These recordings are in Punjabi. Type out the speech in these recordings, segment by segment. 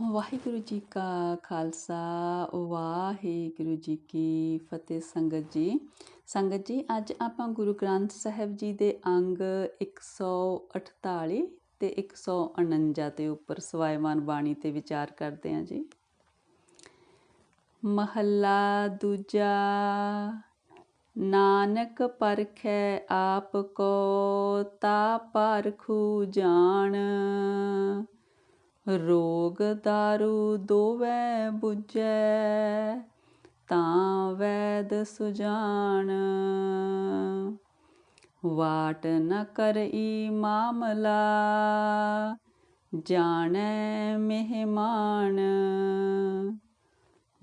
ਵਾਹਿਗੁਰੂ ਜੀ ਕਾ ਖਾਲਸਾ, ਵਾਹਿਗੁਰੂ ਜੀ ਕੀ ਫਤਿਹ ਸੰਗਤ ਜੀ। ਸੰਗਤ ਜੀ, ਅੱਜ ਆਪਾਂ ਗੁਰੂ ਗ੍ਰੰਥ ਸਾਹਿਬ ਜੀ ਦੇ ਅੰਗ 148 ਤੇ 149 ਦੇ ਉੱਪਰ ਸਵਾਇਮਾਨ ਬਾਣੀ ਤੇ ਵਿਚਾਰ ਕਰਦੇ ਹਾਂ ਜੀ। ਮਹੱਲਾ ਦੂਜਾ, ਨਾਨਕ ਪਰਖੈ ਆਪ ਕੋ, ਤਾ ਪਰਖੂ ਜਾਣ। ਰੋਗ ਦਾਰੂ ਦੋਵੈ 부ਜੈ ਤਾਂ ਵੈਦ ਸੁਜਾਨ। ਵਾਟ ਨ ਕਰਈ ਮਾਮਲਾ, ਜਾਣੈ ਮਹਿਮਾਨ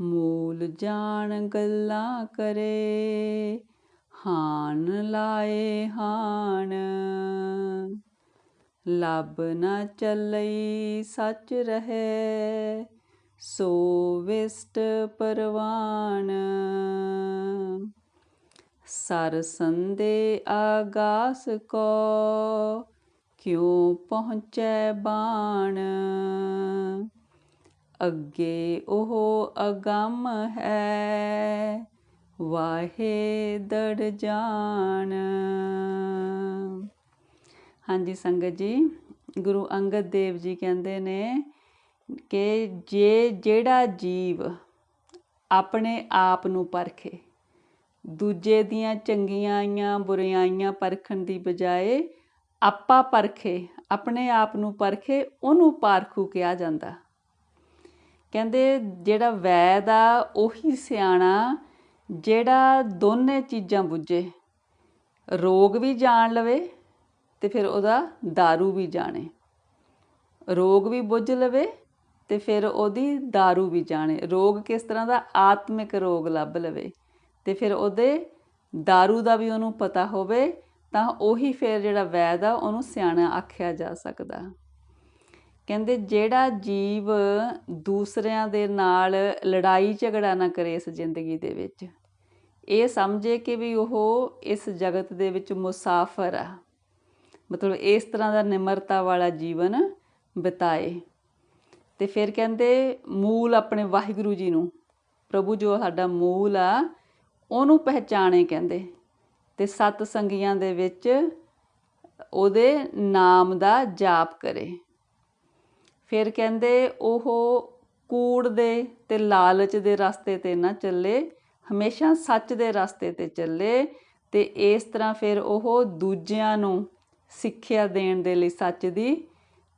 ਮੂਲ ਜਾਣ ਗੱਲਾਂ ਕਰੇ, ਹਾਨ ਲਾਏ ਹਾਨ। ਲੱਭ ਨਾ ਚੱਲਈ ਸੱਚ ਰਹੇ। ਸੋ ਵਿਸਟ ਪਰਵਾਨ। ਸਰ ਸੰਦੇ ਆਗਾਸ ਕੋ, ਕਿਉ ਪਹੁੰਚੈ ਬਾਣ। ਅੱਗੇ ਉਹ ਅਗੰਮ ਹੈ, ਵਾਹੇ ਦੜ ਜਾਣ। ਹਾਂਜੀ ਸੰਗਤ ਜੀ, ਗੁਰੂ ਅੰਗਦ ਦੇਵ ਜੀ ਕਹਿੰਦੇ ਨੇ ਕਿ ਜੇ ਜਿਹੜਾ ਜੀਵ ਆਪਣੇ ਆਪ ਨੂੰ ਪਰਖੇ, ਦੂਜੇ ਦੀਆਂ ਚੰਗੀਆਂਆਂ ਬੁਰੀਆਈਆਂ ਪਰਖਣ ਦੀ ਬਜਾਏ ਆਪਾ ਪਰਖੇ, ਆਪਣੇ ਆਪ ਨੂੰ ਪਰਖੇ, ਉਹਨੂੰ ਪਾਰਖੂ ਕਿਹਾ ਜਾਂਦਾ। ਕਹਿੰਦੇ ਜਿਹੜਾ ਵੈਦ ਆ, ਉਹੀ ਸਿਆਣਾ ਜਿਹੜਾ ਦੋਨੇ ਚੀਜ਼ਾਂ ਬੁੱਝੇ, ਰੋਗ ਵੀ ਜਾਣ ਲਵੇ ਤੇ ਫਿਰ ਉਹਦਾ दारू ਵੀ ਜਾਣੇ ਰੋਗ ਵੀ ਬੁੱਝ ਲਵੇ ਤੇ ਫਿਰ ਉਹਦੀ दारू ਵੀ ਜਾਣੇ ਰੋਗ ਕਿਸ ਤਰ੍ਹਾਂ ਦਾ ਆਤਮਿਕ ਰੋਗ ਲੱਭ ਲਵੇ ਤੇ ਫਿਰ ਉਹਦੇ दारू ਦਾ ਵੀ ਉਹਨੂੰ ਪਤਾ ਹੋਵੇ ਤਾਂ ਉਹੀ ਫਿਰ ਜਿਹੜਾ ਵੈਦ ਆ ਉਹਨੂੰ ਸਿਆਣਾ ਆਖਿਆ ਜਾ ਸਕਦਾ ਕਹਿੰਦੇ ਜਿਹੜਾ ਜੀਵ ਦੂਸਰਿਆਂ ਦੇ ਨਾਲ ਲੜਾਈ ਝਗੜਾ ਨਾ ਕਰੇ ਇਸ ਜ਼ਿੰਦਗੀ ਦੇ ਵਿੱਚ ਇਹ ਸਮਝੇ ਕਿ ਵੀ ਉਹ ਇਸ ਜਗਤ ਦੇ ਵਿੱਚ ਮੁਸਾਫਰ ਆ ਮਤਲਬ ਇਸ ਤਰ੍ਹਾਂ ਦਾ ਨਿਮਰਤਾ ਵਾਲਾ ਜੀਵਨ ਬਿਤਾਏ। ਤੇ ਫਿਰ ਕਹਿੰਦੇ ਮੂਲ ਆਪਣੇ ਵਾਹਿਗੁਰੂ ਜੀ ਨੂੰ, ਪ੍ਰਭੂ ਜੋ ਸਾਡਾ ਮੂਲ ਆ, ਉਹਨੂੰ ਪਹਿਚਾਣੇ ਕਹਿੰਦੇ। ਤੇ ਸਤ ਸੰਗੀਆਂ ਦੇ ਵਿੱਚ ਉਹਦੇ ਨਾਮ ਦਾ ਜਾਪ ਕਰੇ। ਫਿਰ ਕਹਿੰਦੇ ਉਹ ਕੂੜ ਦੇ ਤੇ ਲਾਲਚ ਦੇ ਰਸਤੇ ਤੇ ਨਾ ਚੱਲੇ, ਹਮੇਸ਼ਾ ਸੱਚ ਦੇ ਰਸਤੇ ਤੇ ਚੱਲੇ, ਤੇ ਇਸ ਤਰ੍ਹਾਂ ਫਿਰ ਉਹ ਦੂਜਿਆਂ ਨੂੰ ਸਿੱਖਿਆ ਦੇਣ ਦੇ ਲਈ ਸੱਚ ਦੀ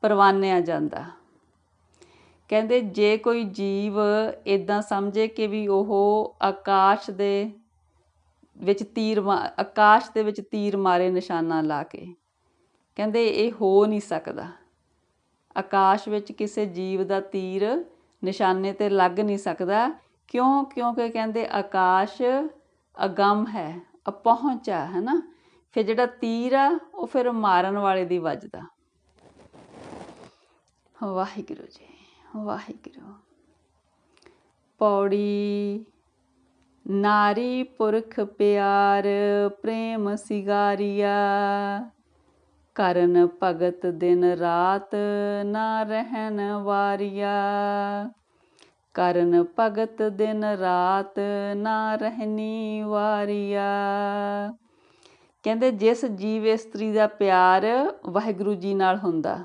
ਪਰਵਾਨਿਆ ਜਾਂਦਾ। ਕਹਿੰਦੇ ਜੇ ਕੋਈ ਜੀਵ ਇਦਾਂ ਸਮਝੇ ਕਿ ਵੀ ਉਹ ਆਕਾਸ਼ ਦੇ ਵਿੱਚ ਤੀਰ ਆਕਾਸ਼ ਦੇ ਵਿੱਚ ਤੀਰ ਮਾਰੇ ਨਿਸ਼ਾਨਾ ਲਾ ਕੇ, ਕਹਿੰਦੇ ਇਹ ਹੋ ਨਹੀਂ ਸਕਦਾ। ਆਕਾਸ਼ ਵਿੱਚ ਕਿਸੇ ਜੀਵ ਦਾ ਤੀਰ ਨਿਸ਼ਾਨੇ ਤੇ ਲੱਗ ਨਹੀਂ ਸਕਦਾ, ਕਿਉਂ? ਕਿਉਂਕਿ ਕਹਿੰਦੇ ਆਕਾਸ਼ ਅਗੰਮ ਹੈ, ਅਪਹੁੰਚਾ ਹੈ ਨਾ? ਫਿਰ ਜਿਹੜਾ ਤੀਰ ਆ, ਉਹ ਫਿਰ ਮਾਰਨ ਵਾਲੇ ਦੀ ਵੱਜਦਾ ਵਾਹਿਗੁਰੂ ਜੀ, ਵਾਹਿਗੁਰੂ। ਪੌੜੀ, ਨਾਰੀ, ਪੁਰਖ, ਪਿਆਰ, ਪ੍ਰੇਮ, ਸਿਗਾਰੀਆ। ਕਰਨ ਭਗਤ ਦਿਨ ਰਾਤ ਨਾ ਰਹਿਣ ਵਾਰੀਆ। ਕਰਨ ਭਗਤ ਦਿਨ ਰਾਤ ਨਾ ਰਹਿਣੀ ਵਾਰੀਆ। ਕਹਿੰਦੇ ਜਿਸ ਜੀਵ ਇਸਤਰੀ ਦਾ ਪਿਆਰ ਵਾਹਿਗੁਰੂ ਜੀ ਨਾਲ ਹੁੰਦਾ,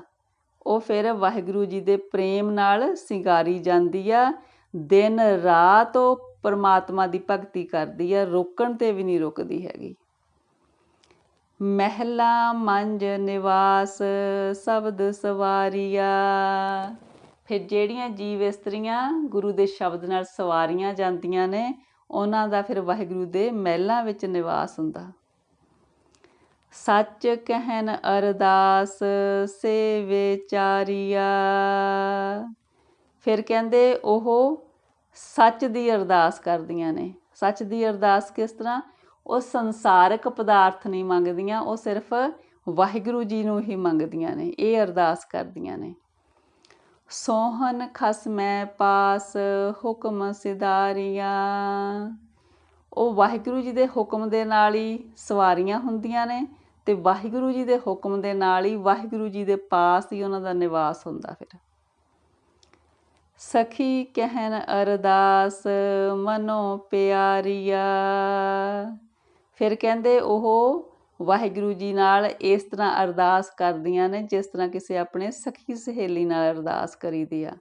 ਉਹ ਫਿਰ ਵਾਹਿਗੁਰੂ ਜੀ ਦੇ ਪ੍ਰੇਮ ਨਾਲ ਸਿੰਗਾਰੀ ਜਾਂਦੀ ਆ, ਦਿਨ ਰਾਤ ਉਹ ਪਰਮਾਤਮਾ ਦੀ ਭਗਤੀ ਕਰਦੀ ਆ, ਰੋਕਣ ਤੇ ਵੀ ਨਹੀਂ ਰੁਕਦੀ ਹੈਗੀ। ਮਹਿਲਾ ਮੰਜ ਨਿਵਾਸ, ਸ਼ਬਦ ਸਵਾਰੀਆ। ਫਿਰ ਜਿਹੜੀਆਂ ਜੀਵ ਇਸਤਰੀਆਂ ਗੁਰੂ ਦੇ ਸ਼ਬਦ ਨਾਲ ਸਵਾਰੀਆਂ ਜਾਂਦੀਆਂ ਨੇ, ਉਹਨਾਂ ਦਾ ਫਿਰ ਵਾਹਿਗੁਰੂ ਦੇ ਮਹਿਲਾਂ ਵਿੱਚ ਨਿਵਾਸ ਹੁੰਦਾ। ਸੱਚ ਕਹਿਨ ਅਰਦਾਸ ਸੇ ਵਿਚਾਰੀਆ ਫਿਰ ਕਹਿੰਦੇ ਉਹ ਸੱਚ ਦੀ ਅਰਦਾਸ ਕਰਦੀਆਂ ਨੇ। ਸੱਚ ਦੀ ਅਰਦਾਸ ਕਿਸ ਤਰ੍ਹਾਂ? ਉਹ ਸੰਸਾਰਕ ਪਦਾਰਥ ਨਹੀਂ ਮੰਗਦੀਆਂ, ਉਹ ਸਿਰਫ ਵਾਹਿਗੁਰੂ ਜੀ ਨੂੰ ਹੀ ਮੰਗਦੀਆਂ ਨੇ, ਇਹ ਅਰਦਾਸ ਕਰਦੀਆਂ ਨੇ। ਸੋਹਨ ਖਸਮੈ ਪਾਸ ਹੁਕਮ ਸਿਦਾਰੀਆ ਉਹ ਵਾਹਿਗੁਰੂ ਜੀ ਦੇ ਹੁਕਮ ਦੇ ਨਾਲ ਹੀ ਸਵਾਰੀਆਂ ਹੁੰਦੀਆਂ ਨੇ ਤੇ ਵਾਹਿਗੁਰੂ ਜੀ ਦੇ ਹੁਕਮ ਦੇ ਨਾਲ ਹੀ ਵਾਹਿਗੁਰੂ ਜੀ ਦੇ ਪਾਸ ਹੀ ਉਹਨਾਂ ਦਾ ਨਿਵਾਸ ਹੁੰਦਾ ਫਿਰ। ਸਖੀ ਕਹਿਨ ਅਰਦਾਸ ਮਨੋ ਪਿਆਰੀਆ। ਫਿਰ ਕਹਿੰਦੇ ਉਹ ਵਾਹਿਗੁਰੂ ਜੀ ਨਾਲ ਇਸ ਤਰ੍ਹਾਂ ਅਰਦਾਸ ਕਰਦੀਆਂ ਨੇ ਜਿਸ ਤਰ੍ਹਾਂ ਕਿਸੇ ਆਪਣੇ ਸਖੀ ਸਹੇਲੀ ਨਾਲ ਅਰਦਾਸ ਕਰੀਦੀ ਆ।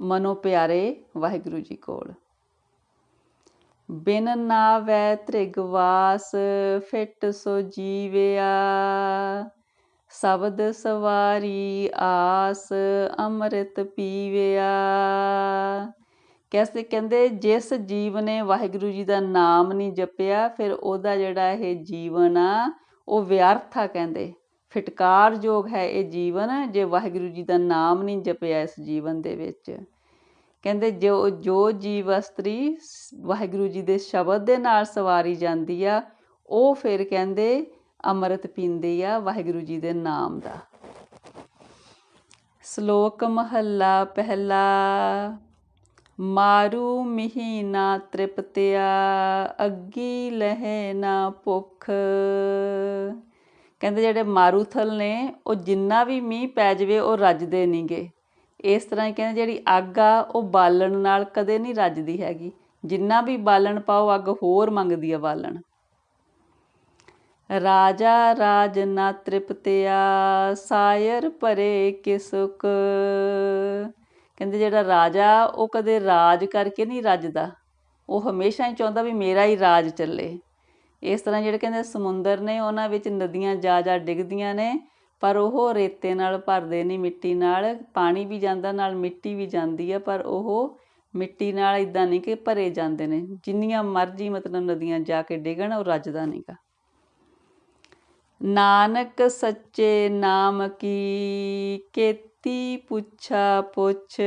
ਮਨੋ ਪਿਆਰੇ ਵਾਹਿਗੁਰੂ ਜੀ ਕੋਲ। ਬਿਨ ਨਾਵੈ ਤ੍ਰਿਗਵਾਸ ਫਿਟ ਸੋ ਜੀਵਿਆ। ਸ਼ਬਦ ਸਵਾਰੀ ਆਸ, ਅੰਮ੍ਰਿਤ ਪੀਵਿਆ। ਕੈਸੇ ਕਹਿੰਦੇ, ਜਿਸ ਜੀਵ ਨੇ ਵਾਹਿਗੁਰੂ ਜੀ ਦਾ ਨਾਮ ਨਹੀਂ ਜਪਿਆ, ਫਿਰ ਉਹਦਾ ਜਿਹੜਾ ਇਹ ਜੀਵਨ ਆ, ਉਹ ਵਿਅਰਥ ਆ ਕਹਿੰਦੇ। ਫਿਟਕਾਰਯੋਗ ਹੈ ਇਹ ਜੀਵਨ, ਜੇ ਵਾਹਿਗੁਰੂ ਜੀ ਦਾ ਨਾਮ ਨਹੀਂ ਜਪਿਆ ਇਸ ਜੀਵਨ ਦੇ ਵਿੱਚ। ਕਹਿੰਦੇ ਜੋ ਜੋ ਜੀਵ ਇਸਤਰੀ ਵਾਹਿਗੁਰੂ ਜੀ ਦੇ ਸ਼ਬਦ ਦੇ ਨਾਲ ਸਵਾਰੀ ਜਾਂਦੀ ਆ, ਉਹ ਫਿਰ ਕਹਿੰਦੇ ਅੰਮ੍ਰਿਤ ਪੀਂਦੇ ਆ ਵਾਹਿਗੁਰੂ ਜੀ ਦੇ ਨਾਮ ਦਾ। ਸ਼ਲੋਕ ਮਹੱਲਾ ਪਹਿਲਾ, ਮਾਰੂ ਮਿਹੀ ਨਾ ਤ੍ਰਿਪਤਿਆ, ਅੱਗੀ ਲਹੇ ਨਾ ਭੁੱਖ। ਕਹਿੰਦੇ ਜਿਹੜੇ ਮਾਰੂਥਲ ਨੇ, ਉਹ ਜਿੰਨਾ ਵੀ ਮੀਂਹ ਪੈ ਜਵੇ, ਉਹ ਰੱਜਦੇ ਨਹੀਂਗੇ ਇਸ ਤਰ੍ਹਾਂ ਹੀ ਕਹਿੰਦੇ ਜਿਹੜੀ ਅੱਗ ਆ, ਉਹ ਬਾਲਣ ਨਾਲ ਕਦੇ ਨਹੀਂ ਰੱਜਦੀ ਹੈਗੀ। ਜਿੰਨਾ ਵੀ ਬਾਲਣ ਪਾਓ, ਅੱਗ ਹੋਰ ਮੰਗਦੀ ਆ ਬਾਲਣ। ਰਾਜਾ, ਰਾਜ ਨਾ ਤ੍ਰਿਪਤਿਆ, ਸਾਇਰ ਭਰੇ ਕਿਸੁਕ ਕਹਿੰਦੇ ਜਿਹੜਾ ਰਾਜਾ, ਉਹ ਕਦੇ ਰਾਜ ਕਰਕੇ ਨਹੀਂ ਰੱਜਦਾ। ਉਹ ਹਮੇਸ਼ਾ ਹੀ ਚਾਹੁੰਦਾ ਵੀ ਮੇਰਾ ਹੀ ਰਾਜ ਚੱਲੇ। ਇਸ ਤਰ੍ਹਾਂ ਜਿਹੜੇ ਕਹਿੰਦੇ ਸਮੁੰਦਰ ਨੇ, ਉਹਨਾਂ ਵਿੱਚ ਨਦੀਆਂ ਜਾ ਜਾ ਡਿੱਗਦੀਆਂ ਨੇ। ਪਰ ਉਹ ਰੇਤੇ ਨਾਲ ਭਰਦੇ ਨਹੀਂ, ਮਿੱਟੀ ਨਾਲ। ਪਾਣੀ ਵੀ ਜਾਂਦਾ, ਨਾਲ ਮਿੱਟੀ ਵੀ ਜਾਂਦੀ ਆ, ਪਰ ਉਹ ਮਿੱਟੀ ਨਾਲ ਇੱਦਾਂ ਨਹੀਂ ਕਿ ਭਰੇ ਜਾਂਦੇ ਨੇ। ਜਿੰਨੀਆਂ ਮਰਜ਼ੀ ਮਤਲਬ ਨਦੀਆਂ ਜਾ ਕੇ ਡਿੱਗਣ, ਉਹ ਰੱਜਦਾ ਨਹੀਂਗਾ ਨਾਨਕ ਸੱਚੇ ਨਾਮ ਕੀ ਕੀਤੀ ਪੁੱਛਾ ਪੁੱਛ।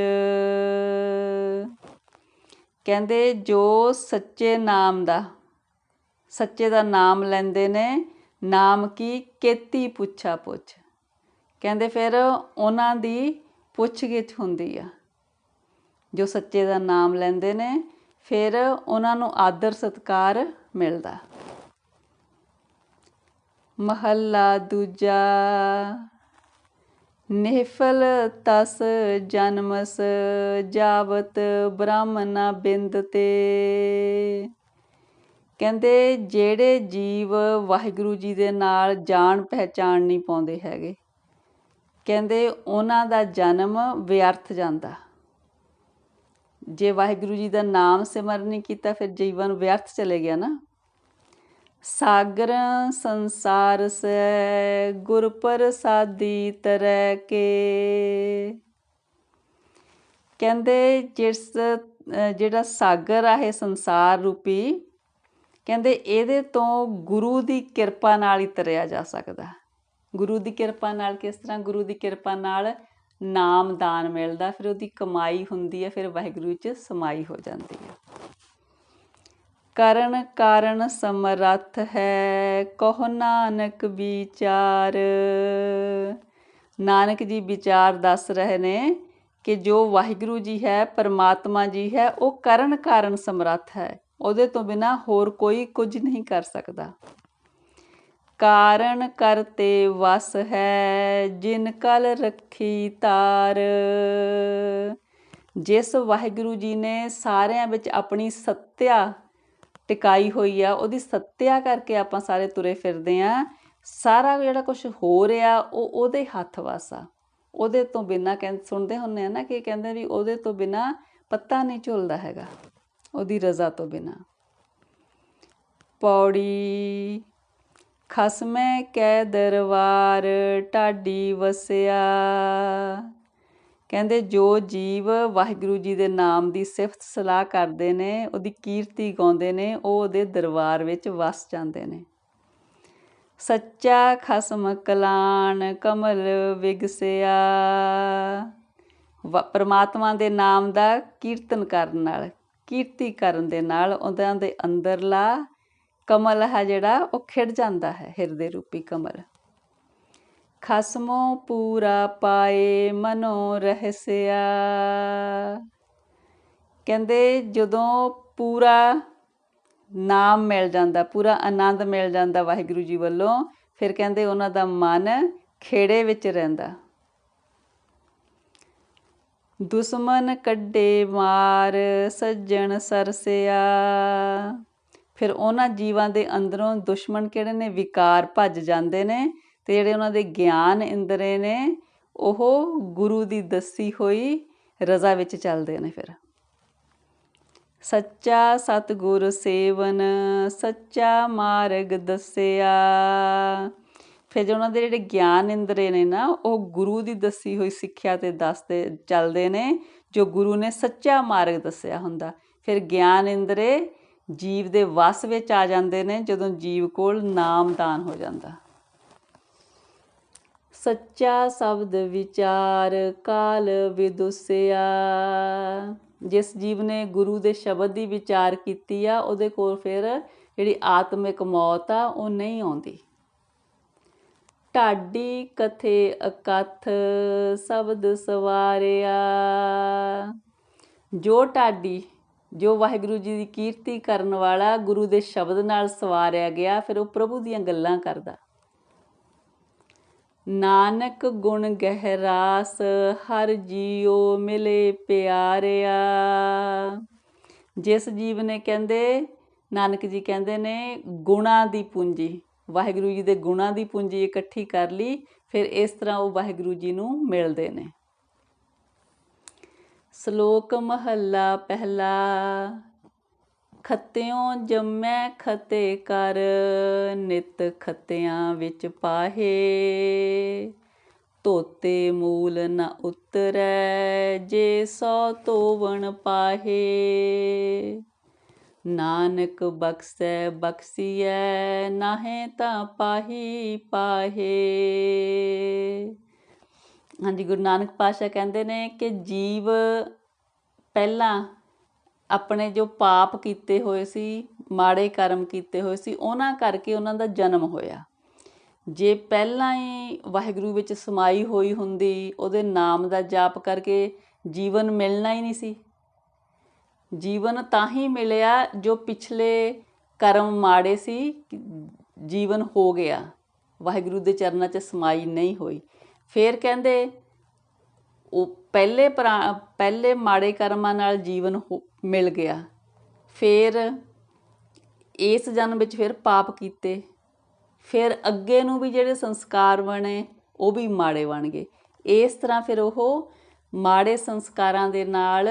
ਕਹਿੰਦੇ ਜੋ ਸੱਚੇ ਨਾਮ ਦਾ, ਸੱਚੇ ਦਾ ਨਾਮ ਲੈਂਦੇ ਨੇ, ਨਾਮ ਕੀ? ਕੇਤੀ ਪੁੱਛਾ ਪੁੱਛ। ਕਹਿੰਦੇ ਫਿਰ ਉਹਨਾਂ ਦੀ ਪੁੱਛਗਿੱਛ ਹੁੰਦੀ ਆ, ਜੋ ਸੱਚੇ ਦਾ ਨਾਮ ਲੈਂਦੇ ਨੇ, ਫਿਰ ਉਹਨਾਂ ਨੂੰ ਆਦਰ ਸਤਕਾਰ ਮਿਲਦਾ। ਮਹੱਲਾ ਦੂਜਾ, ਨਿਹਫਲ ਤਸ ਜਨਮਸ ਜਾਵਤ ਬ੍ਰਾਹਮਣਾ ਬਿੰਦ ਤੇ। ਕਹਿੰਦੇ ਜਿਹੜੇ ਜੀਵ ਵਾਹਿਗੁਰੂ ਜੀ ਦੇ ਨਾਲ ਜਾਣ ਪਹਿਚਾਣ ਨਹੀਂ ਪਾਉਂਦੇ ਹੈਗੇ ਕਹਿੰਦੇ ਉਹਨਾਂ ਦਾ ਜਨਮ ਵਿਅਰਥ ਜਾਂਦਾ। ਜੇ ਵਾਹਿਗੁਰੂ ਜੀ ਦਾ ਨਾਮ ਸਿਮਰਨ ਨਹੀਂ ਕੀਤਾ, ਫਿਰ ਜੀਵਨ ਵਿਅਰਥ ਚਲੇ ਗਿਆ ਨਾ। ਸਾਗਰ ਸੰਸਾਰ ਸੇ, ਗੁਰ ਪ੍ਰਸਾਦੀ ਤਰੈ ਕੇ। ਕਹਿੰਦੇ ਜਿਸ, ਜਿਹੜਾ ਸਾਗਰ ਆ, ਇਹ ਸੰਸਾਰ ਰੂਪੀ, ਕਹਿੰਦੇ ਇਹਦੇ ਤੋਂ ਗੁਰੂ ਦੀ ਕਿਰਪਾ ਨਾਲ ਹੀ ਤਰਿਆ ਜਾ ਸਕਦਾ। ਗੁਰੂ ਦੀ ਕਿਰਪਾ ਨਾਲ ਕਿਸ ਤਰ੍ਹਾਂ ਗੁਰੂ ਦੀ ਕਿਰਪਾ ਨਾਲ ਨਾਮ ਦਾਨ ਮਿਲਦਾ, ਫਿਰ ਉਹਦੀ ਕਮਾਈ ਹੁੰਦੀ ਹੈ, ਫਿਰ ਵਾਹਿਗੁਰੂ 'ਚ ਸਮਾਈ ਹੋ ਜਾਂਦੀ ਹੈ। ਕਰਨ ਕਾਰਨ ਸਮਰੱਥ ਹੈ, ਕਹੋ ਨਾਨਕ ਵਿਚਾਰ। ਨਾਨਕ ਜੀ ਵਿਚਾਰ ਦੱਸ ਰਹੇ ਨੇ ਕਿ ਜੋ ਵਾਹਿਗੁਰੂ ਜੀ ਹੈ, ਪਰਮਾਤਮਾ ਜੀ ਹੈ, ਉਹ ਕਰਨ ਕਾਰਨ ਸਮਰੱਥ ਹੈ। ਉਹਦੇ ਤੋਂ ਬਿਨਾ ਹੋਰ ਕੋਈ ਕੁਝ ਨਹੀਂ ਕਰ ਸਕਦਾ। ਕਾਰਨ ਕਰਤੇ ਵਸ ਹੈ, ਜਿਨ ਕਲ ਰੱਖੀ ਤਾਰ। ਜਿਸ ਵਾਹਿਗੁਰੂ ਜੀ ਨੇ ਸਾਰਿਆਂ ਵਿੱਚ ਆਪਣੀ ਸੱਤਿਆ ਟਿਕਾਈ ਹੋਈ ਆ, ਉਹਦੀ ਸੱਤਿਆ ਕਰਕੇ ਆਪਾਂ ਸਾਰੇ ਤੁਰੇ ਫਿਰਦੇ ਆ। ਸਾਰਾ ਜਿਹੜਾ ਕੁਝ ਹੋ ਰਿਹਾ, ਉਹ ਉਹਦੇ ਹੱਥ ਵਾਸਾ ਉਹਦੇ ਤੋਂ ਬਿਨਾ ਕਹਿੰਦੇ ਸੁਣਦੇ ਹੁੰਨੇ ਆ ਨਾ ਕਿ ਕਹਿੰਦੇ ਵੀ ਉਹਦੇ ਤੋਂ ਬਿਨਾ ਪੱਤਾ ਨਹੀਂ ਝੁਲਦਾ ਹੈਗਾ, ਉਹਦੀ ਰਜ਼ਾ ਤੋਂ ਬਿਨਾ। ਪੌੜੀ ਖਸਮੇ ਕੈ ਦਰਬਾਰ ਢਾਡੀ ਵਸਿਆ। ਕਹਿੰਦੇ, ਜੋ ਜੀਵ ਵਾਹਿਗੁਰੂ ਜੀ ਦੇ ਨਾਮ ਦੀ ਸਿਫਤ ਸਲਾਹ ਕਰਦੇ ਨੇ, ਉਹਦੀ ਕੀਰਤੀ ਗਾਉਂਦੇ ਨੇ, ਉਹ ਉਹਦੇ ਦਰਬਾਰ ਵਿੱਚ ਵਸ ਜਾਂਦੇ ਨੇ। ਸੱਚਾ ਖਸਮ ਕਲਾਨ ਕਮਲ ਵਿਗਸਿਆ। ਪਰਮਾਤਮਾ ਦੇ ਨਾਮ ਦਾ ਕੀਰਤਨ ਕਰਨ ਨਾਲ, ਕੀਰਤੀ ਕਰਨ ਦੇ ਨਾਲ ਉਹਨਾਂ ਦੇ ਅੰਦਰਲਾ ਕਮਲ ਹੈ ਜਿਹੜਾ, ਉਹ ਖਿੜ ਜਾਂਦਾ ਹੈ ਹਿਰਦੇ ਰੂਪੀ ਕਮਲ। ਖਸਮੋ ਪੂਰਾ ਪਾਏ ਮਨੋ ਰਹਿਸਿਆ ਕਹਿੰਦੇ ਜਦੋਂ ਪੂਰਾ ਨਾਮ ਮਿਲ ਜਾਂਦਾ, ਪੂਰਾ ਆਨੰਦ ਮਿਲ ਜਾਂਦਾ ਵਾਹਿਗੁਰੂ ਜੀ ਵੱਲੋਂ, ਫਿਰ ਕਹਿੰਦੇ ਉਹਨਾਂ ਦਾ ਮਨ ਖੇੜੇ ਵਿੱਚ ਰਹਿੰਦਾ। ਦੁਸ਼ਮਨ ਕੱਢੇ ਮਾਰ, ਸੱਜਣ ਸਰਸਿਆ। ਫਿਰ ਉਹਨਾਂ ਜੀਵਾਂ ਦੇ ਅੰਦਰੋਂ ਦੁਸ਼ਮਣ ਕਿਹੜੇ ਨੇ? ਵਿਕਾਰ ਭੱਜ ਜਾਂਦੇ ਨੇ ਤੇ ਜਿਹੜੇ ਉਹਨਾਂ ਦੇ ਗਿਆਨ ਇੰਦਰੇ ਨੇ, ਉਹ ਗੁਰੂ ਦੀ ਦੱਸੀ ਹੋਈ ਰਜ਼ਾ ਵਿੱਚ ਚੱਲਦੇ ਨੇ ਫਿਰ। ਸੱਚਾ ਸਤਗੁਰ ਸੇਵਨ, ਸੱਚਾ ਮਾਰਗ ਦੱਸਿਆ। ਫਿਰ ਜੋ ਉਹਨਾਂ ਦੇ ਜਿਹੜੇ ਗਿਆਨ ਇੰਦਰੇ ਨੇ ਨਾ, ਉਹ ਗੁਰੂ ਦੀ ਦੱਸੀ ਹੋਈ ਸਿੱਖਿਆ ਤੇ ਦੱਸਦੇ, ਚੱਲਦੇ ਨੇ, ਜੋ ਗੁਰੂ ਨੇ ਸੱਚਾ ਮਾਰਗ ਦੱਸਿਆ ਹੁੰਦਾ। ਫਿਰ ਗਿਆਨ ਇੰਦਰੇ ਜੀਵ ਦੇ ਵਸ ਵਿੱਚ ਆ ਜਾਂਦੇ ਨੇ ਜਦੋਂ ਜੀਵ ਕੋਲ ਨਾਮਦਾਨ ਹੋ ਜਾਂਦਾ। ਸੱਚਾ ਸ਼ਬਦ ਵਿਚਾਰ ਕਾਲ ਵਿਦੁਸਿਆ। ਜਿਸ ਜੀਵ ਨੇ ਗੁਰੂ ਦੇ ਸ਼ਬਦ ਦੀ ਵਿਚਾਰ ਕੀਤੀ ਆ, ਉਹਦੇ ਕੋਲ ਫਿਰ ਜਿਹੜੀ ਆਤਮਿਕ ਮੌਤ ਆ, ਉਹ ਨਹੀਂ ਆਉਂਦੀ। ਢਾਡੀ ਕਥੇ ਅਕਥ ਸ਼ਬਦ ਸਵਾਰਿਆ। ਜੋ ਢਾਡੀ ਜੋ ਵਾਹਿਗੁਰੂ ਜੀ ਦੀ ਕੀਰਤੀ ਕਰਨ ਵਾਲਾ ਗੁਰੂ ਦੇ ਸ਼ਬਦ ਨਾਲ ਸਵਾਰਿਆ ਗਿਆ, ਫਿਰ ਉਹ ਪ੍ਰਭੂ ਦੀਆਂ ਗੱਲਾਂ ਕਰਦਾ। ਨਾਨਕ ਗੁਣ ਗਹਿਰਾਸ, ਹਰ ਜੀਉ ਮਿਲੇ ਪਿਆਰਿਆ। ਜਿਸ ਜੀਵ ਨੇ ਕਹਿੰਦੇ, ਨਾਨਕ ਜੀ ਕਹਿੰਦੇ ਨੇ, ਗੁਣਾ ਦੀ ਪੂੰਜੀ। ਵਾਹਿਗੁਰੂ ਜੀ ਦੇ ਗੁਣਾ ਦੀ ਪੂੰਜੀ ਇਕੱਠੀ ਕਰ ਲਈ, ਫਿਰ ਇਸ ਤਰ੍ਹਾਂ ਉਹ ਵਾਹਿਗੁਰੂ ਜੀ ਨੂੰ ਮਿਲਦੇ ਨੇ। ਸ਼ਲੋਕ ਮਹੱਲਾ ਪਹਿਲਾ। ਖੱਤਿਓਂ ਜੰਮੈ ਖਤੇ ਕਰ, ਨਿਤ ਖੱਤਿਆਂ ਵਿੱਚ ਪਾਹੇ। ਤੋਤੇ ਮੂਲ ਨ ਉਤਰੈ, ਜੇ ਸੋ ਤੋਵਣ ਪਾਹੇ। ਨਾਨਕ ਬਖਸ਼ੈ ਬਖਸੀਐ, ਨਾਹੇ ਤਾਂ ਪਾਹੀ ਪਾਹੇ। ਹਾਂਜੀ, ਗੁਰੂ ਨਾਨਕ ਪਾਤਸ਼ਾਹ ਕਹਿੰਦੇ ਨੇ ਕਿ ਜੀਵ ਪਹਿਲਾਂ ਆਪਣੇ ਜੋ ਪਾਪ ਕੀਤੇ ਹੋਏ ਸੀ, ਮਾੜੇ ਕਰਮ ਕੀਤੇ ਹੋਏ ਸੀ, ਉਹਨਾਂ ਕਰਕੇ ਉਹਨਾਂ ਦਾ ਜਨਮ ਹੋਇਆ। ਜੇ ਪਹਿਲਾਂ ਹੀ ਵਾਹਿਗੁਰੂ ਵਿੱਚ ਸਮਾਈ ਹੋਈ ਹੁੰਦੀ, ਉਹਦੇ ਨਾਮ ਦਾ ਜਾਪ ਕਰਕੇ ਜੀਵਨ ਮਿਲਣਾ ਹੀ ਨਹੀਂ ਸੀ। ਜੀਵਨ ਤਾਂ ਹੀ ਮਿਲਿਆ ਜੋ ਪਿਛਲੇ ਕਰਮ ਮਾੜੇ ਸੀ, ਜੀਵਨ ਹੋ ਗਿਆ। ਵਾਹਿਗੁਰੂ ਦੇ ਚਰਨਾਂ 'ਚ ਸਮਾਈ ਨਹੀਂ ਹੋਈ। ਫਿਰ ਕਹਿੰਦੇ, ਉਹ ਪਹਿਲੇ ਪਹਿਲੇ ਮਾੜੇ ਕਰਮਾਂ ਨਾਲ ਜੀਵਨ ਹੋ, ਮਿਲ ਗਿਆ। ਫਿਰ ਇਸ ਜਨਮ ਵਿੱਚ ਫਿਰ ਪਾਪ ਕੀਤੇ। ਫਿਰ ਅੱਗੇ ਨੂੰ ਵੀ ਜਿਹੜੇ ਸੰਸਕਾਰ ਬਣੇ, ਉਹ ਵੀ ਮਾੜੇ ਬਣ ਗਏ। ਇਸ ਤਰ੍ਹਾਂ ਫਿਰ ਉਹ ਮਾੜੇ ਸੰਸਕਾਰਾਂ ਦੇ ਨਾਲ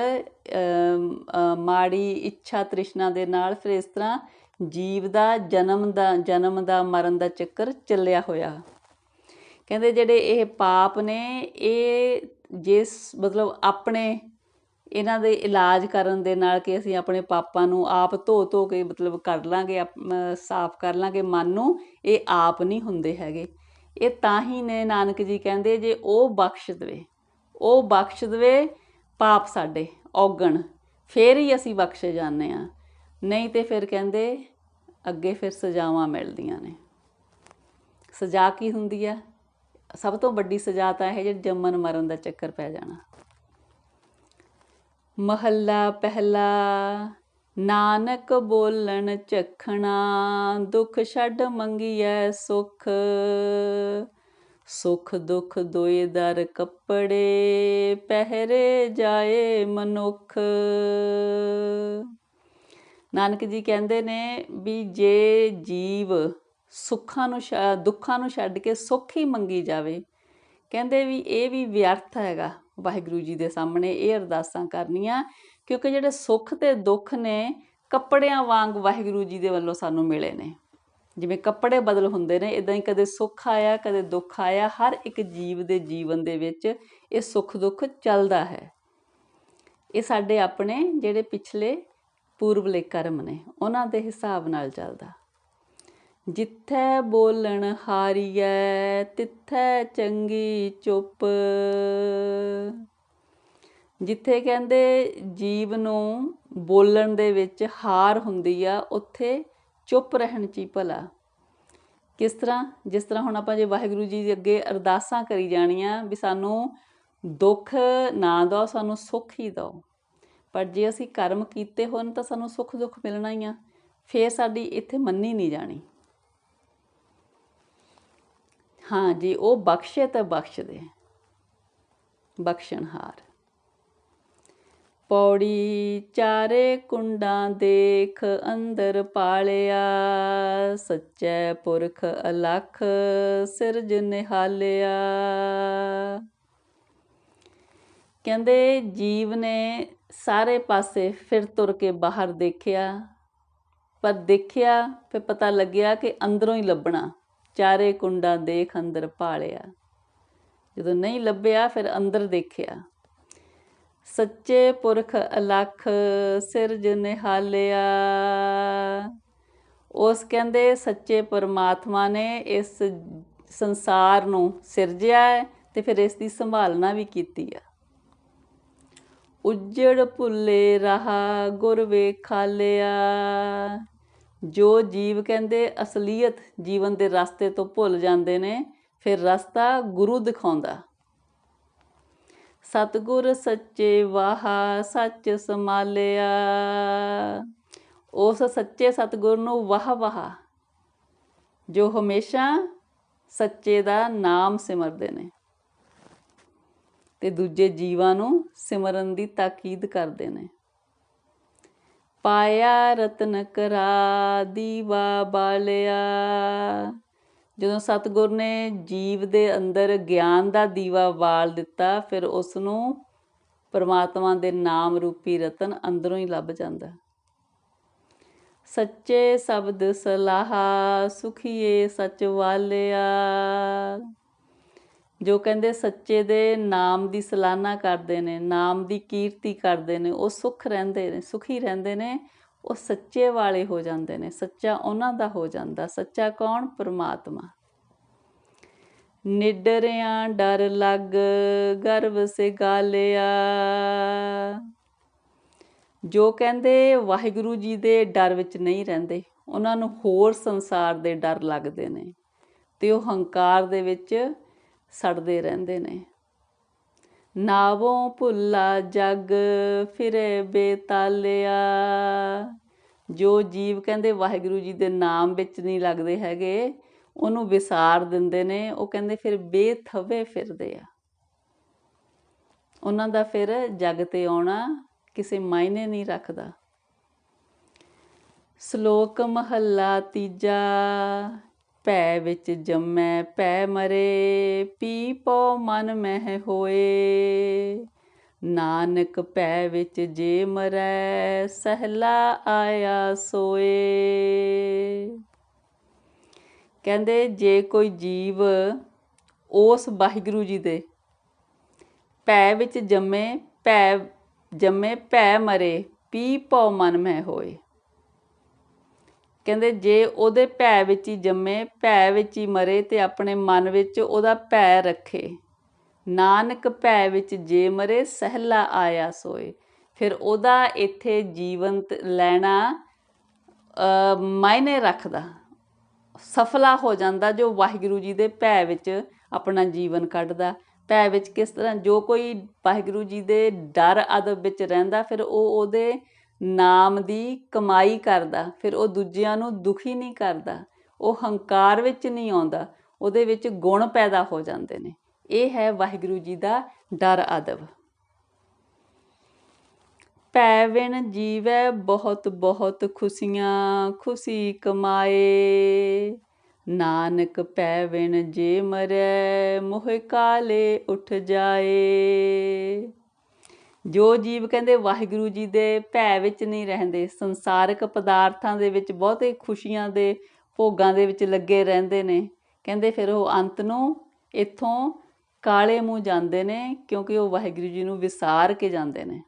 ਮਾੜੀ ਇੱਛਾ ਤ੍ਰਿਸ਼ਨਾ ਦੇ ਨਾਲ ਫਿਰ ਇਸ ਤਰ੍ਹਾਂ ਜੀਵ ਦਾ, ਜਨਮ ਦਾ ਜਨਮ ਦਾ, ਮਰਨ ਦਾ ਚੱਕਰ ਚੱਲਿਆ ਹੋਇਆ। ਕਹਿੰਦੇ ਜਿਹੜੇ ਇਹ ਪਾਪ ਨੇ, ਇਹ ਜਿਸ ਮਤਲਬ ਆਪਣੇ ਇਹਨਾਂ ਦੇ ਇਲਾਜ ਕਰਨ ਦੇ ਨਾਲ ਕਿ ਅਸੀਂ ਆਪਣੇ ਪਾਪਾਂ ਨੂੰ ਆਪ ਧੋ ਧੋ ਕੇ ਮਤਲਬ ਕਰ ਲਾਂਗੇ ਸਾਫ਼ ਕਰ ਲਾਂਗੇ, ਮਨ ਨੂੰ ਇਹ ਆਪ ਨਹੀਂ ਹੁੰਦੇ ਹੈਗੇ। ਇਹ ਤਾਂ ਹੀ ਨੇ ਨਾਨਕ ਜੀ ਕਹਿੰਦੇ ਜੇ ਉਹ ਬਖਸ਼ ਦੇਵੇ, ਉਹ ਬਖਸ਼ ਦੇਵੇ ਪਾਪ ਸਾਡੇ, ਔਗਣ, ਫੇਰ ਹੀ ਅਸੀਂ ਬਖਸ਼ੇ ਜਾਂਦੇ ਆ ਨਹੀਂ ਤੇ ਫਿਰ ਕਹਿੰਦੇ ਅੱਗੇ ਫਿਰ ਸਜ਼ਾਵਾਂ ਮਿਲਦੀਆਂ ਨੇ। ਸਜ਼ਾ ਕੀ ਹੁੰਦੀ ਆ ਸਭ ਤੋਂ ਵੱਡੀ ਸਜ਼ਾ ਤਾਂ ਇਹ ਜਿਹੜੀ ਜੰਮਣ ਮਰਨ ਦਾ ਚੱਕਰ ਪੈ ਜਾਣਾ। ਮਹੱਲਾ ਪਹਿਲਾ, ਨਾਨਕ ਬੋਲਣ ਚਖਣਾ, ਦੁੱਖ ਛੱਡ ਮੰਗੀਐ ਸੁਖ ਸੁਖ ਦੁਖ ਦੋਏ ਦਰ ਕੱਪੜੇ, ਪਹਿਰੇ ਜਾਏ ਮਨੁੱਖ। ਨਾਨਕ ਜੀ ਕਹਿੰਦੇ ਨੇ ਵੀ ਜੇ ਜੀਵ ਸੁੱਖਾਂ ਨੂੰ ਦੁੱਖਾਂ ਨੂੰ ਛੱਡ ਕੇ ਸੁੱਖ ਹੀ ਮੰਗੀ ਜਾਵੇ। ਕਹਿੰਦੇ ਵੀ ਇਹ ਵੀ ਵਿਅਰਥ ਹੈਗਾ ਵਾਹਿਗੁਰੂ ਜੀ ਦੇ ਸਾਹਮਣੇ, ਇਹ ਅਰਦਾਸਾਂ ਕਰਨੀਆਂ, ਕਿਉਂਕਿ ਜਿਹੜੇ ਸੁੱਖ ਤੇ ਦੁੱਖ ਨੇ, ਕੱਪੜਿਆਂ ਵਾਂਗ ਵਾਹਿਗੁਰੂ ਜੀ ਦੇ ਵੱਲੋਂ ਸਾਨੂੰ ਮਿਲੇ ਨੇ। ਜਿਵੇਂ ਕੱਪੜੇ ਬਦਲ ਹੁੰਦੇ ਨੇ ਇਦਾਂ ਹੀ ਕਦੇ ਸੁੱਖ ਆਇਆ, ਕਦੇ ਦੁੱਖ ਆਇਆ, ਹਰ ਇੱਕ ਜੀਵ ਦੇ ਜੀਵਨ ਦੇ ਵਿੱਚ ਇਹ ਸੁੱਖ ਦੁੱਖ ਚੱਲਦਾ ਹੈ। ਇਹ ਸਾਡੇ ਆਪਣੇ ਜਿਹੜੇ ਪਿਛਲੇ ਪੂਰਵਲੇ ਕਰਮ ਨੇ, ਉਹਨਾਂ ਦੇ ਹਿਸਾਬ ਨਾਲ ਚੱਲਦਾ। ਜਿੱਥੇ ਬੋਲਣ ਹਾਰੀਐ, ਤਿੱਥੇ ਚੰਗੀ ਚੁੱਪ। ਜਿੱਥੇ ਕਹਿੰਦੇ ਜੀਵ ਨੂੰ ਬੋਲਣ ਦੇ ਵਿੱਚ ਹਾਰ ਹੁੰਦੀ ਆ, ਉੱਥੇ ਚੁੱਪ ਰਹਿਣ ਚ ਭਲਾ। ਕਿਸ ਤਰ੍ਹਾਂ? ਜਿਸ ਤਰ੍ਹਾਂ ਹੁਣ ਆਪਾਂ ਜੇ ਵਾਹਿਗੁਰੂ ਜੀ ਦੇ ਅੱਗੇ ਅਰਦਾਸਾਂ ਕਰੀ ਜਾਣੀਆਂ ਵੀ ਸਾਨੂੰ ਦੁੱਖ ਨਾ ਦਿਓ, ਸਾਨੂੰ ਸੁੱਖ ਹੀ ਦਿਓ। ਪਰ ਜੇ ਅਸੀਂ ਕਰਮ ਕੀਤੇ ਹੋਣ ਤਾਂ ਸਾਨੂੰ ਸੁੱਖ ਦੁੱਖ ਮਿਲਣਾ ਹੀ ਆ। ਫੇਰ ਸਾਡੀ ਇੱਥੇ ਮੰਨੀ ਨਹੀਂ ਜਾਣੀ। ਹਾਂ ਜੀ, ਉਹ ਬਖਸ਼ੇ ਤਾਂ ਬਖਸ਼ ਦੇ ਬਖਸ਼ਣਹਾਰ। ਪੌੜੀ ਚਾਰੇ ਕੁੰਡਾਂ ਦੇਖ ਅੰਦਰ ਪਾਲਿਆ, ਸੱਚੇ ਪੁਰਖ ਅਲਖ ਸਿਰਜ ਨਿਹਾਲਿਆ। ਕਹਿੰਦੇ ਜੀਵ ਨੇ ਸਾਰੇ ਪਾਸੇ ਫਿਰ ਤੁਰ ਕੇ ਬਾਹਰ ਦੇਖਿਆ, ਪਰ ਦੇਖਿਆ ਫਿਰ ਪਤਾ ਲੱਗਿਆ ਕਿ ਅੰਦਰੋਂ ਹੀ ਲੱਭਣਾ। ਚਾਰੇ ਕੁੰਡਾਂ ਦੇਖ ਅੰਦਰ ਪਾਲਿਆ ਜਦੋਂ ਨਹੀਂ ਲੱਭਿਆ, ਫਿਰ ਅੰਦਰ ਦੇਖਿਆ। ਸੱਚੇ ਪੁਰਖ ਅਲਖ ਸਿਰਜ ਨਿਹਾਲਿਆ। ਉਸ ਕਹਿੰਦੇ, ਸੱਚੇ ਪਰਮਾਤਮਾ ਨੇ ਇਸ ਸੰਸਾਰ ਨੂੰ ਸਿਰਜਿਆ ਹੈ ਤੇ ਫਿਰ ਇਸ ਦੀ ਸੰਭਾਲਣਾ ਵੀ ਕੀਤੀ ਆ। ਉੱਜੜ ਭੁੱਲੇ ਰਹਾ, ਗੁਰ ਵੇਖਾਲਿਆ। ਜੋ ਜੀਵ ਕਹਿੰਦੇ ਅਸਲੀਅਤ ਜੀਵਨ ਦੇ ਰਸਤੇ ਤੋਂ ਭੁੱਲ ਜਾਂਦੇ ਨੇ, ਫਿਰ ਰਸਤਾ ਗੁਰੂ ਦਿਖਾਉਂਦਾ। ਸਤਗੁਰ ਸੱਚੇ ਵਾਹਾ, ਸੱਚ ਸਮਾਲਿਆ ਉਸ ਸੱਚੇ ਸਤਗੁਰ ਨੂੰ ਵਾਹ ਵਾਹ, ਜੋ ਹਮੇਸ਼ਾ ਸੱਚੇ ਦਾ ਨਾਮ ਸਿਮਰਦੇ ਨੇ ਤੇ ਦੂਜੇ ਜੀਵਾਂ ਨੂੰ ਸਿਮਰਨ ਦੀ ਤਾਕੀਦ ਕਰਦੇ ਨੇ। ਪਾਇਆ ਰਤਨ ਕਰਾ ਦੀਵਾ ਬਾਲਿਆ। ਜਦੋਂ ਸਤਗੁਰ ਨੇ ਜੀਵ ਦੇ ਅੰਦਰ ਗਿਆਨ ਦਾ ਦੀਵਾ ਬਾਲ ਦਿੱਤਾ, ਫਿਰ ਉਸ ਨੂੰ ਪਰਮਾਤਮਾ ਦੇ ਨਾਮ ਰੂਪੀ ਰਤਨ ਅੰਦਰੋਂ ਹੀ ਲੱਭ ਜਾਂਦਾ। ਸੱਚੇ ਸ਼ਬਦ ਸਲਾਹਾ, ਸੁਖੀਏ ਸਚ ਵਾਲਿਆ। ਜੋ ਕਹਿੰਦੇ ਸੱਚੇ ਦੇ ਨਾਮ ਦੀ ਸਲਾਨਾ ਕਰਦੇ ਨੇ, ਨਾਮ ਦੀ ਕੀਰਤੀ ਕਰਦੇ ਨੇ, ਉਹ ਸੁਖ ਰਹਿੰਦੇ ਨੇ, ਸੁਖੀ ਰਹਿੰਦੇ ਨੇ, ਉਹ ਸੱਚੇ ਵਾਲੇ ਹੋ ਜਾਂਦੇ ਨੇ, ਸੱਚਾ ਉਹਨਾਂ ਦਾ ਹੋ ਜਾਂਦਾ, ਸੱਚਾ ਕੌਣ? ਪਰਮਾਤਮਾ। ਨਿਡਰਿਆਂ ਡਰ ਲੱਗ, ਗਰਵ ਸੇ ਗਾਲਿਆ ਜੋ ਕਹਿੰਦੇ ਵਾਹਿਗੁਰੂ ਜੀ ਦੇ ਡਰ ਵਿੱਚ ਨਹੀਂ ਰਹਿੰਦੇ, ਉਹਨਾਂ ਨੂੰ ਹੋਰ ਸੰਸਾਰ ਦੇ ਡਰ ਲੱਗਦੇ ਨੇ ਤੇ ਉਹ ਹੰਕਾਰ ਦੇ ਵਿੱਚ ਸੜਦੇ ਰਹਿੰਦੇ ਨੇ। ਨਾਵੋਂ ਭੁੱਲਾ ਜਗ ਫਿਰੇ ਬੇਤਾਲਿਆ। ਜੋ ਜੀਵ ਕਹਿੰਦੇ ਵਾਹਿਗੁਰੂ ਜੀ ਦੇ ਨਾਮ ਵਿੱਚ ਨਹੀਂ ਲੱਗਦੇ ਹੈਗੇ, ਉਹਨੂੰ ਵਿਸਾਰ ਦਿੰਦੇ ਨੇ। ਉਹ ਕਹਿੰਦੇ ਫਿਰ ਬੇਥਵੇ ਫਿਰਦੇ ਆ। ਉਹਨਾਂ ਦਾ ਫਿਰ ਜਗ ਤੇ ਆਉਣਾ ਕਿਸੇ ਮਾਇਨੇ ਨਹੀਂ ਰੱਖਦਾ। ਸ਼ਲੋਕ ਮਹੱਲਾ ਤੀਜਾ। ਭੈ ਵਿੱਚ ਜੰਮੈ, ਭੈ ਮਰੇ, ਪੀ ਪੋ ਮਨ ਮਹਿ ਹੋਏ। ਨਾਨਕ ਭੈ ਵਿੱਚ ਜੇ ਮਰੈ, ਸਹਲਾ ਆਇਆ ਸੋਏ। ਕਹਿੰਦੇ ਜੇ ਕੋਈ ਜੀਵ ਉਸ ਵਾਹਿਗੁਰੂ ਜੀ ਦੇ ਭੈ ਵਿੱਚ ਜੰਮੇ, ਭੈ ਜੰਮੇ, ਭੈ ਮਰੇ, ਪੀ ਪਉ ਮਨ ਮਹਿ ਹੋਏ। ਕਹਿੰਦੇ ਜੇ ਉਹਦੇ ਭੈ ਵਿੱਚ ਹੀ ਜੰਮੇ, ਭੈ ਵਿੱਚ ਹੀ ਮਰੇ ਤੇ ਆਪਣੇ ਮਨ ਵਿੱਚ ਉਹਦਾ ਭੈ ਰੱਖੇ। ਨਾਨਕ ਭੈ ਵਿੱਚ ਜੇ ਮਰੇ, ਸਹਿਲਾ ਆਇਆ ਸੋਏ। ਫਿਰ ਉਹਦਾ ਇੱਥੇ ਜੀਵਨ ਲੈਣਾ ਮਾਇਨੇ ਰੱਖਦਾ। ਸਫਲਾ ਹੋ ਜਾਂਦਾ ਜੋ ਵਾਹਿਗੁਰੂ ਜੀ ਦੇ ਭੈ ਵਿੱਚ ਆਪਣਾ ਜੀਵਨ ਕੱਢਦਾ। ਭੈ ਵਿੱਚ ਕਿਸ ਤਰ੍ਹਾਂ ਜੋ ਕੋਈ ਵਾਹਿਗੁਰੂ ਜੀ ਦੇ ਡਰ ਅਦਬ ਵਿੱਚ ਰਹਿੰਦਾ, ਫਿਰ ਉਹ ਉਹਦੇ ਨਾਮ ਦੀ ਕਮਾਈ ਕਰਦਾ, ਫਿਰ ਉਹ ਦੂਜਿਆਂ ਨੂੰ ਦੁਖੀ ਨਹੀਂ ਕਰਦਾ, ਉਹ ਹੰਕਾਰ ਵਿੱਚ ਨਹੀਂ ਆਉਂਦਾ, ਉਹਦੇ ਵਿੱਚ ਗੁਣ ਪੈਦਾ ਹੋ ਜਾਂਦੇ ਨੇ। ਇਹ ਹੈ ਵਾਹਿਗੁਰੂ ਜੀ ਦਾ ਡਰ ਅਦਬ ਪੈ ਵਿਣ ਜੀਵੈ ਬਹੁਤ ਬਹੁਤ ਖੁਸ਼ੀਆਂ, ਖੁਸ਼ੀ ਕਮਾਏ। ਨਾਨਕ ਪੈ ਜੇ ਮਰੈ, ਮੋਹ ਕਾਲੇ ਉੱਠ ਜਾਏ। ਜੋ ਜੀਵ ਕਹਿੰਦੇ ਵਾਹਿਗੁਰੂ ਜੀ ਦੇ ਭੈ ਵਿੱਚ ਨਹੀਂ ਰਹਿੰਦੇ, ਸੰਸਾਰਿਕ ਪਦਾਰਥਾਂ ਦੇ ਵਿੱਚ ਬਹੁਤੇ ਖੁਸ਼ੀਆਂ ਦੇ ਭੋਗਾਂ ਦੇ ਵਿੱਚ ਲੱਗੇ ਰਹਿੰਦੇ ਨੇ। ਕਹਿੰਦੇ ਫਿਰ ਉਹ ਅੰਤ ਨੂੰ ਇੱਥੋਂ ਕਾਲੇ ਮੂੰਹ ਜਾਂਦੇ ਨੇ, ਕਿਉਂਕਿ ਉਹ ਵਾਹਿਗੁਰੂ ਜੀ ਨੂੰ ਵਿਸਾਰ ਕੇ ਜਾਂਦੇ ਨੇ।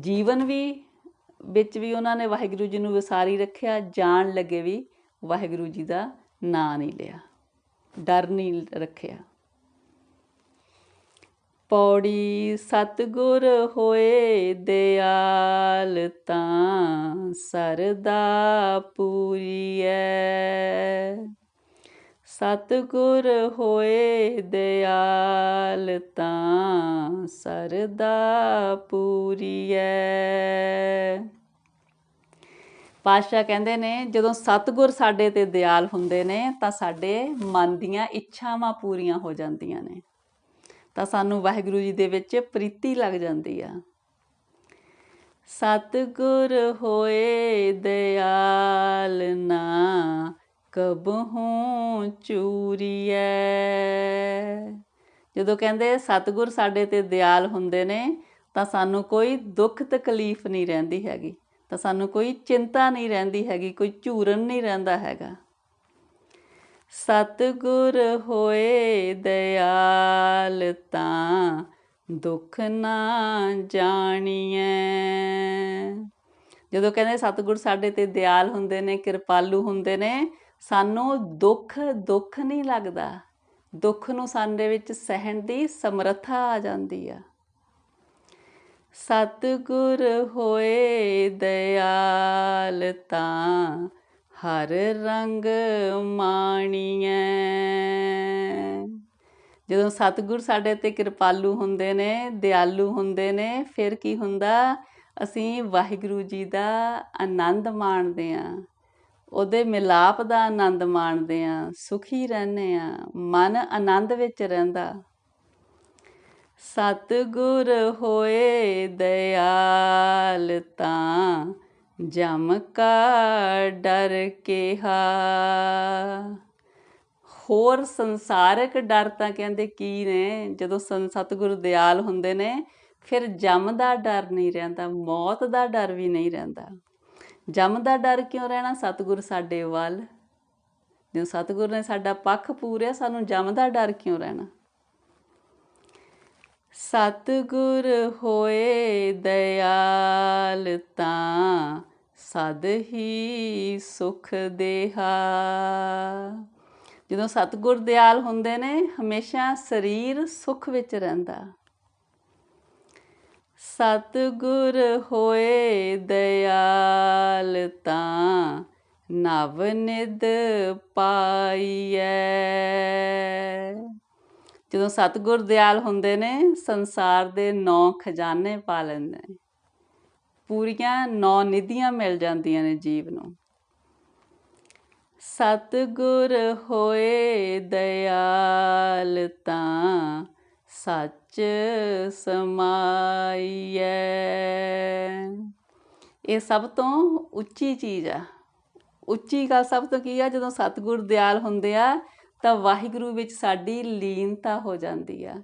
ਜੀਵਨ ਵੀ ਵਿੱਚ ਵੀ ਉਹਨਾਂ ਨੇ ਵਾਹਿਗੁਰੂ ਜੀ ਨੂੰ ਵਿਸਾਰੀ ਰੱਖਿਆ, ਜਾਣ ਲੱਗੇ ਵੀ ਵਾਹਿਗੁਰੂ ਜੀ ਦਾ ਨਾਂ ਨਹੀਂ ਲਿਆ, ਡਰ ਨਹੀਂ ਰੱਖਿਆ। ਪੌੜੀ ਸਤਗੁਰ ਹੋਏ ਦਿਆਲ ਤਾਂ ਸਰਦਾ ਪੂਰੀਐ। ਸਤਗੁਰ ਹੋਏ ਦਿਆਲ ਤਾਂ ਸਰਦਾ ਪੂਰੀਐ। ਪਾਸ਼ਾ ਕਹਿੰਦੇ ਨੇ, ਜਦੋਂ ਸਤਗੁਰ ਸਾਡੇ ਤੇ ਦਿਆਲ ਹੁੰਦੇ ਨੇ ਤਾਂ ਸਾਡੇ ਮਨ ਦੀਆਂ ਇੱਛਾਵਾਂ ਪੂਰੀਆਂ ਹੋ ਜਾਂਦੀਆਂ ਨੇ। ਤਾਂ ਸਾਨੂੰ ਵਾਹਿਗੁਰੂ ਜੀ ਦੇ ਵਿੱਚ ਪ੍ਰੀਤੀ ਲੱਗ ਜਾਂਦੀ ਆ। ਸਤਿਗੁਰ ਹੋਏ ਦਿਆਲ ਨਾ ਕਬਹੂ ਚੂਰੀਐ। ਜਦੋਂ ਕਹਿੰਦੇ ਸਤਿਗੁਰ ਸਾਡੇ ਤੇ ਦਿਆਲ ਹੁੰਦੇ ਨੇ, ਤਾਂ ਸਾਨੂੰ ਕੋਈ ਦੁੱਖ ਤਕਲੀਫ ਨਹੀਂ ਰਹਿੰਦੀ ਹੈਗੀ। ਤਾਂ ਸਾਨੂੰ ਕੋਈ ਚਿੰਤਾ ਨਹੀਂ ਰਹਿੰਦੀ ਹੈਗੀ, ਕੋਈ ਝੂਰਨ ਨਹੀਂ ਰਹਿੰਦਾ ਹੈਗਾ। ਸਤਿਗੁਰ ਹੋਏ ਦਿਆਲ ਤਾਂ ਦੁੱਖ ਨਾ ਜਾਣੀਐ। ਜਦੋਂ ਕਹਿੰਦੇ ਸਤਿਗੁਰ ਸਾਡੇ ਤੇ ਦਿਆਲ ਹੁੰਦੇ ਨੇ, ਕਿਰਪਾਲੂ ਹੁੰਦੇ ਨੇ, ਸਾਨੂੰ ਦੁੱਖ ਦੁੱਖ ਨਹੀਂ ਲੱਗਦਾ। ਦੁੱਖ ਨੂੰ ਸਾਡੇ ਵਿੱਚ ਸਹਿਣ ਦੀ ਸਮਰੱਥਾ ਆ ਜਾਂਦੀ ਆ। ਸਤਿਗੁਰ ਹੋਏ ਦਿਆਲ ਤਾਂ ਹਰ ਰੰਗ ਮਾਣੀਐ। ਜਦੋਂ ਸਤਿਗੁਰ ਸਾਡੇ ਤੇ ਕਿਰਪਾਲੂ ਹੁੰਦੇ ਨੇ, ਦਿਆਲੂ ਹੁੰਦੇ ਨੇ, ਫਿਰ ਕੀ ਹੁੰਦਾ? ਅਸੀਂ ਵਾਹਿਗੁਰੂ ਜੀ ਦਾ ਆਨੰਦ ਮਾਣਦੇ ਆਂ। ਉਹਦੇ ਮਿਲਾਪ ਦਾ ਆਨੰਦ ਮਾਣਦੇ ਆਂ। ਸੁਖੀ ਰਹਿੰਦੇ ਆਂ। ਮਨ ਆਨੰਦ ਵਿੱਚ ਰਹਿੰਦਾ। ਸਤਿਗੁਰ ਹੋਏ ਦਿਆਲ ਤਾਂ ਜਮ ਕਾ ਡਰ ਕਿਹਾ। ਹੋਰ ਸੰਸਾਰਿਕ ਡਰ ਤਾਂ ਕਹਿੰਦੇ ਕੀ ਨੇ? ਜਦੋਂ ਸਤਿਗੁਰ ਦਿਆਲ ਹੁੰਦੇ ਨੇ, ਫਿਰ ਜਮ ਦਾ ਡਰ ਨਹੀਂ ਰਹਿੰਦਾ, ਮੌਤ ਦਾ ਡਰ ਵੀ ਨਹੀਂ ਰਹਿੰਦਾ। ਜਮ ਦਾ ਡਰ ਕਿਉਂ ਰਹਿਣਾ? ਸਤਿਗੁਰ ਸਾਡੇ ਵੱਲ। ਜਦੋਂ ਸਤਿਗੁਰ ਨੇ ਸਾਡਾ ਪੱਖ ਪੂਰਿਆ, ਸਾਨੂੰ ਜਮ ਦਾ ਡਰ ਕਿਉਂ ਰਹਿਣਾ? ਸਤਿਗੁਰ ਹੋਏ ਦਿਆਲ ਤਾਂ ਸਦ ਹੀ ਸੁਖ ਦੇਹਾ। ਜਦੋਂ ਸਤਿਗੁਰ ਦਿਆਲ ਹੁੰਦੇ ਨੇ, ਹਮੇਸ਼ਾ ਸਰੀਰ ਸੁਖ ਵਿੱਚ ਰਹਿੰਦਾ। ਸਤਿਗੁਰ ਹੋਏ ਦਿਆਲ ਤਾਂ ਨਵ ਨਿਦ ਪਾਈਐ। ਜਦੋਂ ਸਤਿਗੁਰ ਦਿਆਲ ਹੁੰਦੇ ਨੇ, ਸੰਸਾਰ ਦੇ ਨੌ ਖਜ਼ਾਨੇ ਪਾ ਲੈਂਦੇ ਨੇ। ਪੂਰੀਆਂ ਨੌ ਨਿਧੀਆਂ ਮਿਲ ਜਾਂਦੀਆਂ ਨੇ ਜੀਵ ਨੂੰ। ਸਤਿਗੁਰ ਹੋਏ ਦਿਆਲ ਤਾਂ ਸੱਚ ਸਮਾਈਐ। ਇਹ ਸਭ ਤੋਂ ਉੱਚੀ ਚੀਜ਼ ਆ। ਉੱਚੀ ਗੱਲ ਸਭ ਤੋਂ ਕੀ ਆ? ਜਦੋਂ ਸਤਿਗੁਰ ਦਿਆਲ ਹੁੰਦੇ ਆ, ਤਾਂ ਵਾਹਿਗੁਰੂ ਵਿੱਚ ਸਾਡੀ ਲੀਨਤਾ ਹੋ ਜਾਂਦੀ ਆ।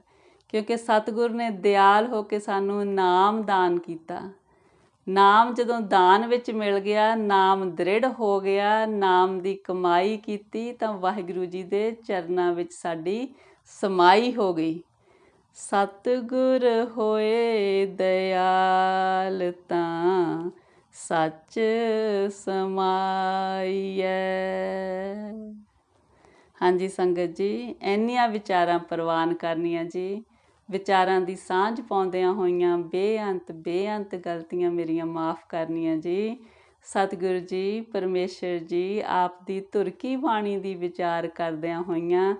ਕਿਉਂਕਿ ਸਤਿਗੁਰ ਨੇ ਦਿਆਲ ਹੋ ਕੇ ਸਾਨੂੰ ਨਾਮ ਦਾਨ ਕੀਤਾ। ਨਾਮ ਜਦੋਂ ਦਾਨ ਵਿੱਚ ਮਿਲ ਗਿਆ, ਨਾਮ ਦ੍ਰਿੜ ਹੋ ਗਿਆ, ਨਾਮ ਦੀ ਕਮਾਈ ਕੀਤੀ ਤਾਂ ਵਾਹਿਗੁਰੂ ਜੀ ਦੇ ਚਰਨਾਂ ਵਿੱਚ ਸਾਡੀ ਸਮਾਈ ਹੋ ਗਈ। ਸਤਿਗੁਰ ਹੋਏ ਦਿਆਲ ਤਾਂ ਸੱਚ ਸਮਾਈਐ। ਹਾਂਜੀ ਸੰਗਤ ਜੀ, ਇੰਨੀਆਂ ਵਿਚਾਰਾਂ ਪ੍ਰਵਾਨ ਕਰਨੀਆਂ ਜੀ। ਵਿਚਾਰਾਂ ਦੀ ਸਾਂਝ ਪਾਉਂਦਿਆਂ ਹੋਈਆਂ ਬੇਅੰਤ ਬੇਅੰਤ ਗਲਤੀਆਂ ਮੇਰੀਆਂ ਮਾਫ ਕਰਨੀਆਂ ਜੀ। ਸਤਿਗੁਰੂ ਜੀ, ਪਰਮੇਸ਼ਰ ਜੀ, ਆਪ ਦੀ ਤੁਰਕੀ ਬਾਣੀ ਦੀ ਵਿਚਾਰ ਕਰਦਿਆਂ ਹੋਈਆਂ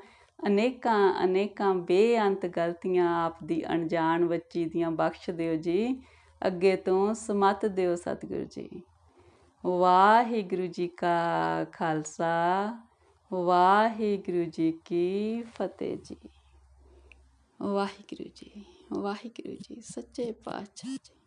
ਅਨੇਕਾਂ ਅਨੇਕਾਂ ਬੇਅੰਤ ਗਲਤੀਆਂ ਆਪ ਦੀ ਅਣਜਾਣ ਬੱਚੀ ਦੀਆਂ ਬਖਸ਼ ਦਿਓ ਜੀ। ਅੱਗੇ ਤੋਂ ਸਮਤ ਦਿਓ ਸਤਿਗੁਰੂ ਜੀ। ਵਾਹਿਗੁਰੂ ਜੀ ਕਾ ਖਾਲਸਾ, ਵਾਹਿਗੁਰੂ ਜੀ ਕੀ ਫਤਿਹ ਜੀ। ਵਾਹਿਗੁਰੂ ਜੀ ਵਾਹਿਗੁਰੂ ਜੀ ਸੱਚੇ ਪਾਤਸ਼ਾਹ ਜੀ।